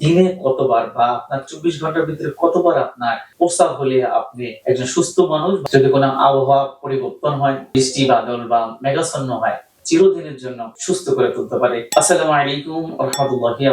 দিনে কতবার বা আপনার চব্বিশ ঘণ্টার ভিতরে কতবার আপনার প্রস্রাব হলে আপনি একজন সুস্থ মানুষ? যদি কোনো আবহাওয়া পরিবর্তন হয়, বৃষ্টি, বাদল বা মেঘাচ্ছন্ন হয়, চিরদিনের জন্য সুস্থ করে তুলতে পারে। আসসালামু আলাইকুম রহমতুল্লাহি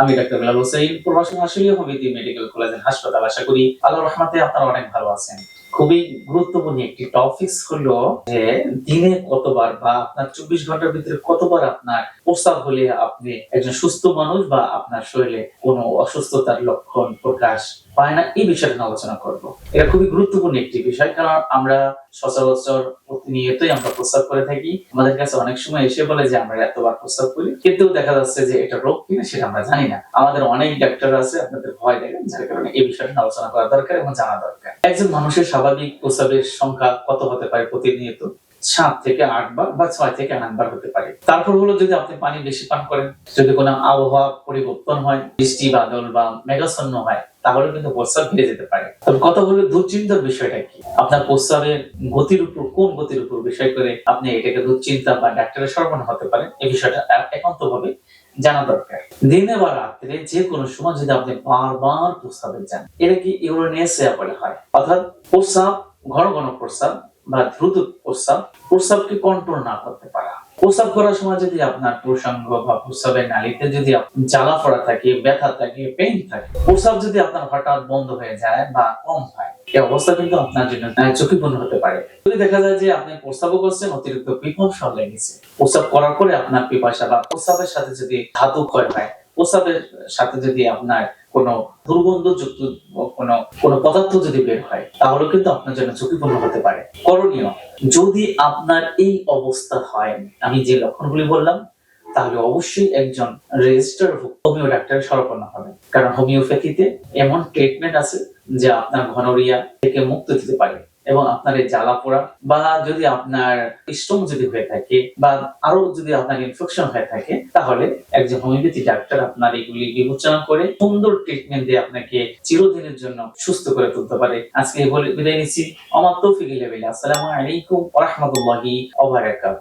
আমি ডাক্তার হোসেন, প্রবাসী কমিটি মেডিকেল কলেজের হাসপাতাল। আশা করি আল্লাহ রহমতে আপনারা অনেক ভালো আছেন। খুবই গুরুত্বপূর্ণ একটি টপিক্স হলো যে দিনে কতবার বা আপনার চব্বিশ ঘণ্টার ভিতরে কতবার আপনার প্রস্তাব হলে আপনি একজন সুস্থ মানুষ বা আপনার শরীরে কোনো অসুস্থতার লক্ষণ প্রকাশ পায় না, এই বিষয়টা নিয়ে আলোচনা করব। এটা খুবই গুরুত্বপূর্ণ একটি বিষয়, কারণ আমরা সচরাচর প্রতিনিয়তই আমরা প্রস্রাব করে থাকি। আমাদের কাছে অনেক সময় এসে বলে যে, আমরা এতবার প্রস্রাব করি। কিন্তু দেখা যাচ্ছে যে, এটা রোগ কিনা সেটা আমরা জানি না। আমাদের অনেক ডাক্তার আছে, আপনাদের ভয় দেখেন, যার কারণে এই বিষয়টা আলোচনা করা দরকার এবং জানা দরকার। একজন মানুষের স্বাভাবিক প্রস্রাবের সংখ্যা কত হতে পারে প্রতিনিয়ত? সাত থেকে আট বার বা ছয় থেকে আট বার হতে পারে। তারপর হলো যদি আপনি পানি বেশি পান করেন, যদি কোনো আবহাওয়া পরিবর্তন হয়, বৃষ্টি, বাদল বা মেঘাচ্ছন্ন হয় তাহলে কিন্তু প্রস্রাব বেড়ে যেতে পারে। তবে কথা হলো দুশ্চিন্তার বিষয়টা কি? আপনার প্রস্রাবের গতির উপর, কোন গতির উপর বিষয় করে আপনি এটাকে দুশ্চিন্তা বা ডাক্তারের সরবরাহ হতে পারেন এই বিষয়টা একান্ত ভাবে জানা দরকার। দিনে বা রাত্রে যে কোনো সময় যদি আপনি বারবার প্রস্রাবে যান, এটা কি ইউরোনেসিয়া বলে হয়? অর্থাৎ প্রস্রাব ঘন ঘন প্রস্রাব বা দ্রুত প্রস্রাব প্রস্রাবকে কন্ট্রোল না করতে পারা। প্রস্রাব করার সময় যদি আপনার প্রসঙ্গ বা প্রস্রাবের নালীতে যদি জ্বালা পড়া থাকে, ব্যথা থাকে পেইন থাকে, প্রস্রাব যদি আপনার হঠাৎ বন্ধ হয়ে যায় বা কম হয়, এই অবস্থা কিন্তু আপনার জন্য ঝুঁকিপূর্ণ হতে পারে। যদি দেখা যায় যে আপনি করছেন, অতিরিক্ত লেগেছে করার পরে আপনার পিপাসা বা সাথে যদি ধাতু ক্ষয় হয়, প্রস্রাবের সাথে যদি আপনার কোনো দুর্গন্ধযুক্ত কোনো কোনো পদার্থ যদি বের হয়, তাহলে কিন্তু আপনার জন্য ঝুঁকিপূর্ণ হতে পারে। করণীয়, যদি আপনার এই অবস্থা হয়, আমি যে লক্ষণগুলি বললাম, তাহলে অবশ্যই একজন রেজিস্টার হোমিও ডাক্তারের শরণাপন্ন হবে কারণ হোমিওপ্যাথিতে এমন ট্রিটমেন্ট আছে, যা আপনার ঘনরিয়া থেকে মুক্ত দিতে পারে। এবং আপনার এই জ্বালা পোড়া, বা যদি আপনার স্টোন যদি হয়ে থাকে, বা আরও যদি আপনার ইনফেকশন হয়ে থাকে, তাহলে একজন হোমিওপ্যাথি ডাক্তার আপনার এগুলি বিবেচনা করে সুন্দর ট্রিটমেন্ট দিয়ে আপনাকে চিরদিনের জন্য সুস্থ করে তুলতে পারে। আজকে বলে বিদায় নিচ্ছি। আমার তৌফিক লেভেলে আসসালামু আলাইকুম ওয়া ওবারাকাত